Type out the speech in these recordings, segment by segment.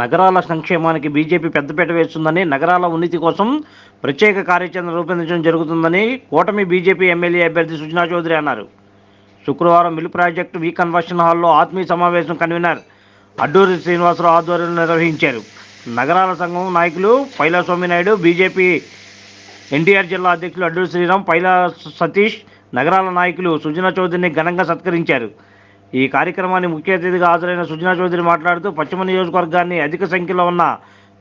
నగరాల సంక్షేమానికి బీజేపీ పెద్దపీట వేస్తుందని నగరాల ఉన్నతి కోసం ప్రత్యేక కార్యాచరణ రూపొందించడం జరుగుతుందని కూటమి బీజేపీ ఎమ్మెల్యే అభ్యర్థి సుజనా చౌదరి అన్నారు. శుక్రవారం మిల్ ప్రాజెక్టు వి కన్వర్షన్ హాల్లో ఆత్మీయ సమావేశం కన్వీనర్ అడ్డూరి శ్రీనివాసరావు ఆధ్వర్యంలో నిర్వహించారు. నగరాల సంఘం నాయకులు పైలా స్వామినాయుడు బీజేపీ ఎన్టీఆర్ జిల్లా అధ్యక్షులు అడ్డూరి శ్రీరామ్ పైలా సతీష్ నగరాల నాయకులు సుజనా చౌదరిని ఘనంగా సత్కరించారు. ఈ కార్యక్రమాన్ని ముఖ్య అతిథిగా హాజరైన సుజనా చౌదరి మాట్లాడుతూ పశ్చిమ నియోజకవర్గాన్ని అధిక సంఖ్యలో ఉన్న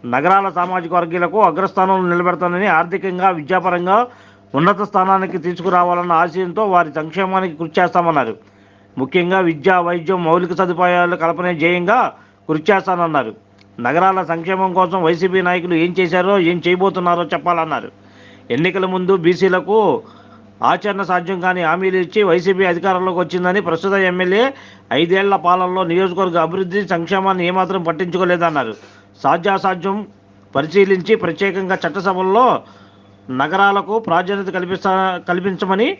నగరాల సామాజిక వర్గీయులకు అగ్రస్థానంలో నిలబెడతానని ఆర్థికంగా విద్యాపరంగా ఉన్నత స్థానానికి తీసుకురావాలన్న ఆశయంతో వారి సంక్షేమానికి కృషి చేస్తామన్నారు. ముఖ్యంగా విద్య వైద్యం మౌలిక సదుపాయాలు కల్పనే ధ్యేయంగా కృషి చేస్తానన్నారు. నగరాల సంక్షేమం కోసం వైసీపీ నాయకులు ఏం చేశారో ఏం చేయబోతున్నారో చెప్పాలన్నారు. ఎన్నికల ముందు బీసీలకు ఆచరణ సాధ్యం కాని హామీలు ఇచ్చి వైసీపీ అధికారంలోకి వచ్చిందని ప్రస్తుత ఎమ్మెల్యే ఐదేళ్ళ పాలనలో నియోజకవర్గ అభివృద్ధి సంక్షేమాన్ని ఏమాత్రం పట్టించుకోలేదన్నారు. సాధ్యాసాధ్యం పరిశీలించి ప్రత్యేకంగా చట్టసభల్లో నగరాలకు ప్రాధాన్యత కల్పిస్తా కల్పించమని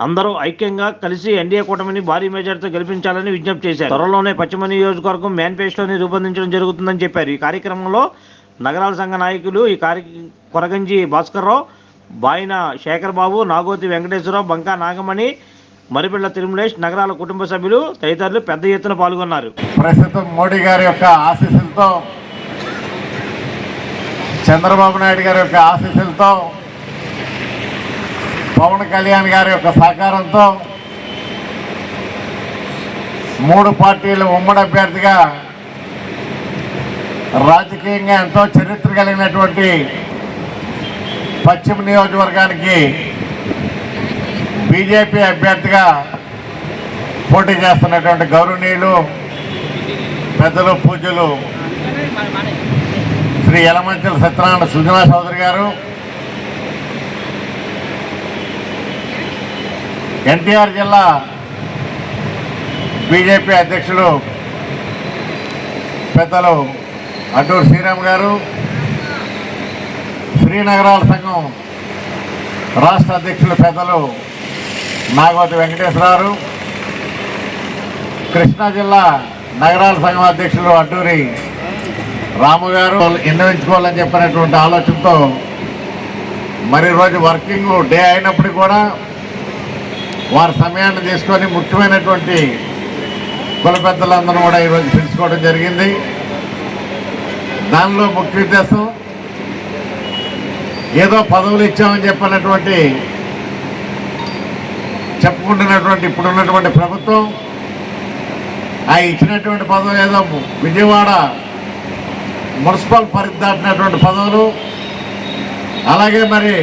అందరూ ఐక్యంగా కలిసి ఎన్డీఏ కూటమిని భారీ మెజార్టీతో గెలిపించాలని విజ్ఞప్తి చేశారు. త్వరలోనే పశ్చిమ నియోజకవర్గం మేనిఫెస్టోని రూపొందించడం జరుగుతుందని చెప్పారు. ఈ కార్యక్రమంలో నగరాల సంఘ నాయకులు ఈ కార్య కొరగంజి భాస్కర్రావు బాయిన శేఖర్ బాబు నాగోతి వెంకటేశ్వరరావు బంకా నాగమణి మరిపిళ్ళ తిరుమలేష్ నగరాల కుటుంబ సభ్యులు తదితరులు పెద్ద ఎత్తున పాల్గొన్నారు. ప్రస్తుతం మోడీ గారి యొక్క ఆశీస్సులతో చంద్రబాబు నాయుడు గారి యొక్క ఆశీస్సులతో పవన్ కళ్యాణ్ గారి యొక్క సహకారంతో మూడు పార్టీల ఉమ్మడి అభ్యర్థిగా రాజకీయంగా ఎంతో చరిత్ర కలిగినటువంటి పశ్చిమ నియోజకవర్గానికి బీజేపీ అభ్యర్థిగా పోటీ చేస్తున్నటువంటి గౌరవనీయులు పెద్దలు పూజలు శ్రీ యలమంచల సత్యనారాయణ సుజనా చౌదరి గారు ఎన్టీఆర్ జిల్లా బీజేపీ అధ్యక్షులు పెద్దలు అడ్డూరు శ్రీరామ్ గారు శ్రీనగరాల సంఘం రాష్ట్ర అధ్యక్షులు పెద్దలు నాగవతి వెంకటేశ్వరరావు కృష్ణా జిల్లా నగరాల సంఘం అధ్యక్షులు అడ్డూరి రాము గారు. ఎన్నవించుకోవాలని చెప్పినటువంటి ఆలోచనతో మరి రోజు వర్కింగ్ డే అయినప్పటికీ కూడా వారి సమయాన్ని తీసుకొని ముఖ్యమైనటువంటి కుల పెద్దలందరూ కూడా ఈరోజు పిలుచుకోవడం జరిగింది. దానిలో ముఖ్య ఉద్దేశం ఏదో పదవులు ఇచ్చామని చెప్పినటువంటి చెప్పుకుంటున్నటువంటి ఇప్పుడున్నటువంటి ప్రభుత్వం ఆ ఇచ్చినటువంటి పదవులు ఏదో విజయవాడ మున్సిపల్ పరిధి దాటినటువంటి పదవులు అలాగే మరి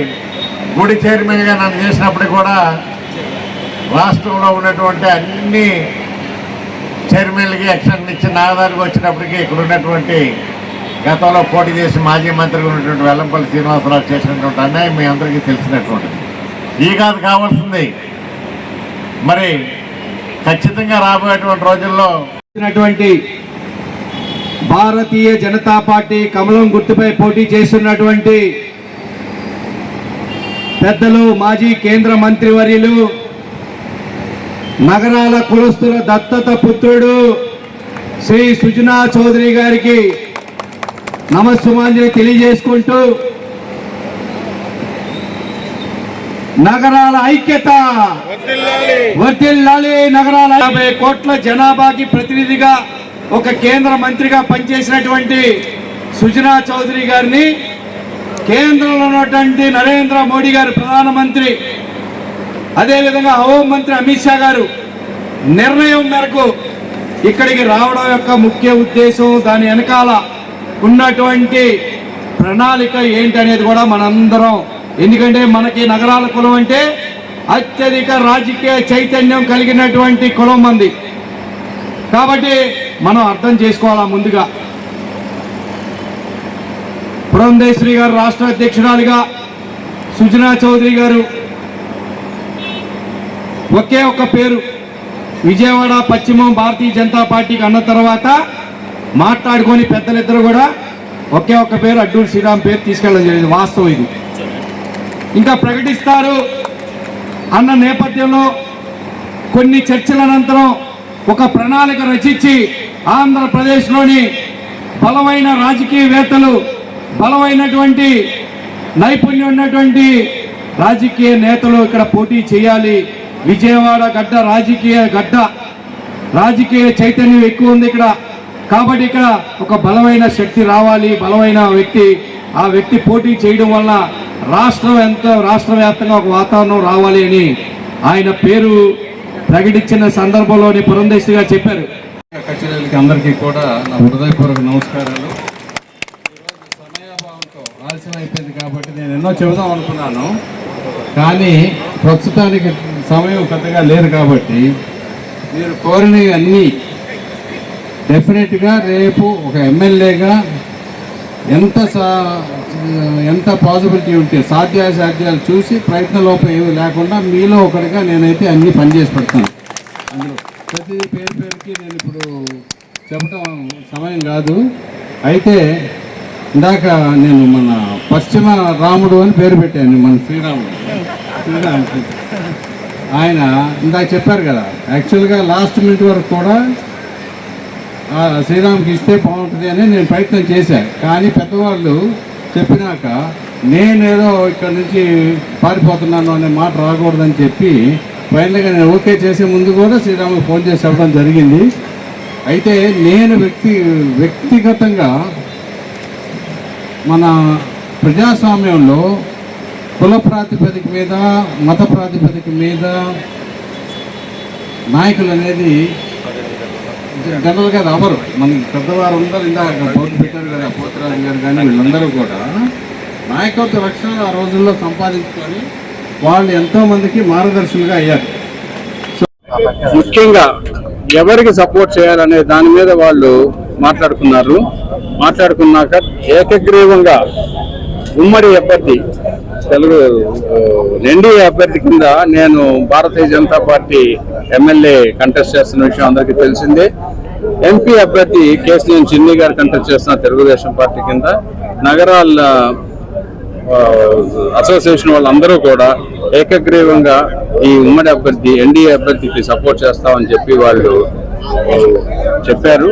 గుడి చైర్మన్గా నన్ను చేసినప్పుడు కూడా రాష్ట్రంలో ఉన్నటువంటి అన్ని చైర్మన్లకి ఎక్షన్ ఇచ్చి నాగదారికి వచ్చినప్పటికీ ఇక్కడ ఉన్నటువంటి గతంలో పోటీ చేసి మాజీ మంత్రిగా ఉన్నటువంటి వెల్లంపల్లి శ్రీనివాసరావు చేసినటువంటి అన్యాయం మీ అందరికీ తెలిసినటువంటిది. ఈ కాదు కావాల్సింది. మరి ఖచ్చితంగా రాబోయేటువంటి రోజుల్లో భారతీయ జనతా పార్టీ కమలం గుర్తుపై పోటీ చేస్తున్నటువంటి పెద్దలు మాజీ కేంద్ర మంత్రివర్యులు నగరాల కులస్తుల దత్తత పుత్రుడు శ్రీ సుజనా చౌదరి గారికి నమస్సుమాంజలి తెలియజేసుకుంటూ నగరాల ఐక్యత. వర్ధిల్లాలి నగరాల యాభై కోట్ల జనాభాకి ప్రతినిధిగా ఒక కేంద్ర మంత్రిగా పనిచేసినటువంటి సుజనా చౌదరి గారిని కేంద్రంలో ఉన్నటువంటి నరేంద్ర మోడీ గారు ప్రధానమంత్రి అదేవిధంగా హోంమంత్రి అమిత్ షా గారు నిర్ణయం మేరకు ఇక్కడికి రావడం యొక్క ముఖ్య ఉద్దేశం దాని వెనకాల ఉన్నటువంటి ప్రణాళిక ఏంటి అనేది కూడా మనందరం. ఎందుకంటే మనకి నగరాల కులం అంటే అత్యధిక రాజకీయ చైతన్యం కలిగినటువంటి కులం మంది కాబట్టి మనం అర్థం చేసుకోవాలా ముందుగా? పురంధేశ్వరి గారు రాష్ట్ర అధ్యక్షురాలుగా సుజనా చౌదరి గారు ఒకే ఒక్క పేరు. విజయవాడ పశ్చిమం భారతీయ జనతా పార్టీకి అన్న తర్వాత మాట్లాడుకొని పెద్దలిద్దరు కూడా ఒకే ఒక్క పేరు అడ్డూరు శ్రీరామ్ పేరు తీసుకెళ్ళడం జరిగింది వాస్తవం ఇది. ఇంకా ప్రకటిస్తారు. అన్న నేపథ్యంలో కొన్ని చర్చల అనంతరం ఒక ప్రణాళిక రచించి ఆంధ్రప్రదేశ్లోని బలమైన రాజకీయవేత్తలు బలమైనటువంటి నైపుణ్యం ఉన్నటువంటి రాజకీయ నేతలు ఇక్కడ పోటీ చేయాలి. విజయవాడ గడ్డ రాజకీయ గడ్డ రాజకీయ చైతన్యం ఎక్కువ ఉంది ఇక్కడ. కాబట్టి ఇక్కడ ఒక బలమైన శక్తి రావాలి బలమైన వ్యక్తి ఆ వ్యక్తి పోటీ చేయడం వల్ల రాష్ట్రం ఎంత రాష్ట్ర వ్యాప్తంగా ఒక వాతావరణం రావాలి అని ఆయన పేరు ప్రకటించిన సందర్భంలోని పురంధేశ్వరిగా చెప్పారు. కచేరీలకి అందరికీ కూడా నా హృదయపూర్వక నమస్కారాలు. సమయాభావంతో ఆలస్యం అయిపోయింది కాబట్టి నేను ఎన్నో చెబుదాం అనుకున్నాను. కానీ ప్రస్తుతానికి సమయం పెద్దగా లేదు కాబట్టి మీరు కోరినవి అన్నీ డెఫినెట్గా రేపు ఒక ఎమ్మెల్యేగా ఎంత సా ఎంత పాసిబిలిటీ ఉంటే సాధ్యాసాధ్యాలు చూసి ప్రయత్నలోపం ఏమి ఏమీ లేకుండా మీలో ఒకటిగా నేనైతే అన్నీ పనిచేసి పెడతాను. అందులో ప్రతి పేరు పేరుకి నేను ఇప్పుడు చెప్పడం సమయం కాదు. అయితే ఇందాక నేను మన పశ్చిమ రాముడు అని పేరు పెట్టాను మన శ్రీరాముడు. శ్రీరాముడు. ఆయన ఇందాక చెప్పారు కదా యాక్చువల్గా లాస్ట్ మినిట్ వరకు కూడా శ్రీరామ్కి ఇస్తే బాగుంటుంది అని నేను ప్రయత్నం చేశాను కానీ పెద్దవాళ్ళు చెప్పినాక నేనేదో ఇక్కడ నుంచి పారిపోతున్నాను అనే మాట రాకూడదని చెప్పి ఫైనల్గా నేను ఓకే చేసే ముందు కూడా శ్రీరామ్కి ఫోన్ చేసి చెప్పడం జరిగింది. అయితే నేను వ్యక్తి వ్యక్తిగతంగా మన ప్రజాస్వామ్యంలో కుల ప్రాతిపదిక మీద మత ప్రాతిపదిక మీద నాయకులు అనేది జనరల్గా అవరు మన పెద్దవారు అందరూ ఇందాక బోర్డు పెట్టారు కదా పోతరాజు గారు కానీ వీళ్ళందరూ కూడా. నాయకత్వ లక్షణాలు ఆ రోజుల్లో సంపాదించుకొని వాళ్ళు ఎంతోమందికి మార్గదర్శులుగా అయ్యారు. ముఖ్యంగా ఎవరికి సపోర్ట్ చేయాలనే దాని మీద వాళ్ళు మాట్లాడుకున్నారు. మాట్లాడుకున్నాక ఏకగ్రీవంగా ఉమ్మడి అభ్యర్థి తెలుగు ఎన్డీఏ అభ్యర్థి కింద నేను Bharatiya Janata party MLA contest చేస్తున్న విషయం అందరికీ తెలిసిందే. ఎంపీ అభ్యర్థి కేసీఎం చిన్ని గారు కంటెస్ట్ చేస్తున్న తెలుగుదేశం పార్టీ కింద నగరాల అసోసియేషన్ వాళ్ళందరూ కూడా ఏకగ్రీవంగా ఈ ఉమ్మడి అభ్యర్థి ఎన్డీఏ అభ్యర్థికి సపోర్ట్ చేస్తామని చెప్పి వాళ్ళు చెప్పారు.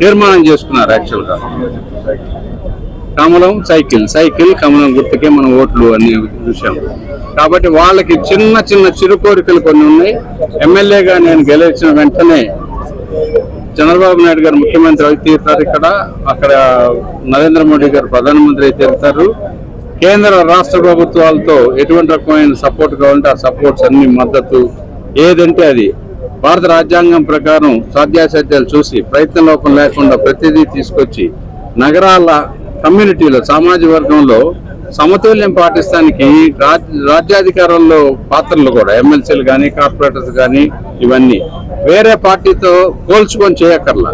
తీర్మానం చేసుకున్నారు యాక్చువల్గా. కమలం సైకిల్ సైకిల్ కమలం గుర్తుకే మనం ఓట్లు అని విషయం. కాబట్టి వాళ్ళకి చిన్న చిన్న చిరు కోరికలు కొన్ని ఉన్నాయి. ఎమ్మెల్యేగా నేను గెలిచిన వెంటనే చంద్రబాబు నాయుడు గారు ముఖ్యమంత్రి అయి తీరుతారు ఇక్కడ అక్కడ నరేంద్ర మోడీ గారు ప్రధానమంత్రి అయి తీరుతారు కేంద్ర రాష్ట్ర ప్రభుత్వాలతో ఎటువంటి రకమైన సపోర్ట్ కావాలంటే ఆ సపోర్ట్స్ అన్ని మద్దతు. ఏదంటే అది. భారత రాజ్యాంగం ప్రకారం సాధ్యాసాధ్యాలు చూసి ప్రయత్న లోపం లేకుండా ప్రతిదీ తీసుకొచ్చి నగరాల కమ్యూనిటీలో సామాజిక వర్గంలో సమతుల్యం పాటిస్తానికి రాజ్యాధికారంలో పాత్రలు కూడా ఎమ్మెల్సీలు కానీ కార్పొరేటర్స్ కానీ ఇవన్నీ. వేరే పార్టీతో పోల్చుకొని చేయక్కర్లా.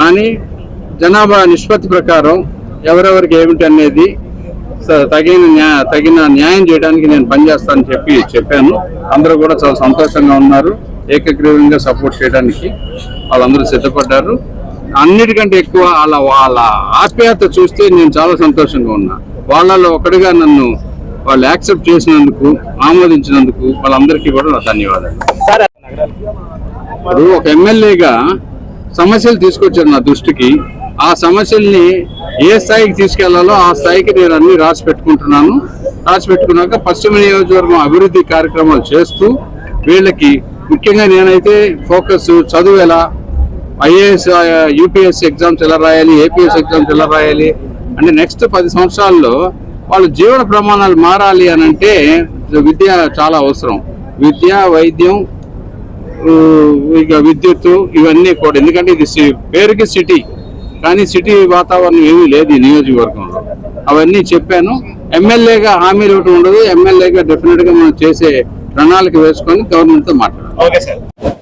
కానీ జనాభా నిష్పత్తి ప్రకారం ఎవరెవరికి ఏమిటి అనేది తగిన న్యాయ తగిన న్యాయం చేయడానికి నేను పనిచేస్తానని చెప్పి చెప్పాను. అందరూ కూడా చాలా సంతోషంగా ఉన్నారు. ఏకగ్రీవంగా సపోర్ట్ చేయడానికి వాళ్ళందరూ సిద్ధపడ్డారు. అన్నిటికంటే ఎక్కువ వాళ్ళ వాళ్ళ ఆప్యాయత చూస్తే నేను చాలా సంతోషంగా ఉన్నా. వాళ్ళలో ఒకటిగా నన్ను వాళ్ళు యాక్సెప్ట్ చేసినందుకు ఆమోదించినందుకు వాళ్ళందరికీ కూడా నా ధన్యవాదాలు. ఇప్పుడు ఒక ఎమ్మెల్యేగా సమస్యలు తీసుకొచ్చారు నా దృష్టికి. ఆ సమస్యల్ని ఏ స్థాయికి తీసుకెళ్ళాలో ఆ స్థాయికి నేను అన్ని రాసి పెట్టుకుంటున్నాను. రాసి పెట్టుకున్నాక పశ్చిమ నియోజకవర్గం అభివృద్ధి కార్యక్రమాలు చేస్తూ వీళ్ళకి ముఖ్యంగా నేనైతే ఫోకస్ చదువు ఎలా ఐఏఎస్ యూపీఎస్సీ ఎగ్జామ్స్ ఎలా రాయాలి ఏపీఎస్ ఎగ్జామ్స్ ఎలా రాయాలి అంటే నెక్స్ట్ పది సంవత్సరాల్లో వాళ్ళ జీవన ప్రమాణాలు మారాలి అని అంటే విద్య చాలా అవసరం. విద్య వైద్యం ఇక విద్యుత్ ఇవన్నీ కూడా. ఎందుకంటే ఇది సి- పేరుకి సిటీ. కానీ సిటీ వాతావరణం ఏమీ లేదు ఈ నియోజకవర్గంలో. అవన్నీ చెప్పాను. ఎమ్మెల్యేగా హామీలు ఒకటి ఉండదు. ఎమ్మెల్యేగా డెఫినెట్గా మనం చేసే ప్రణాళిక వేసుకొని గవర్నమెంట్తో మాట్లాడాలి. Okay sir.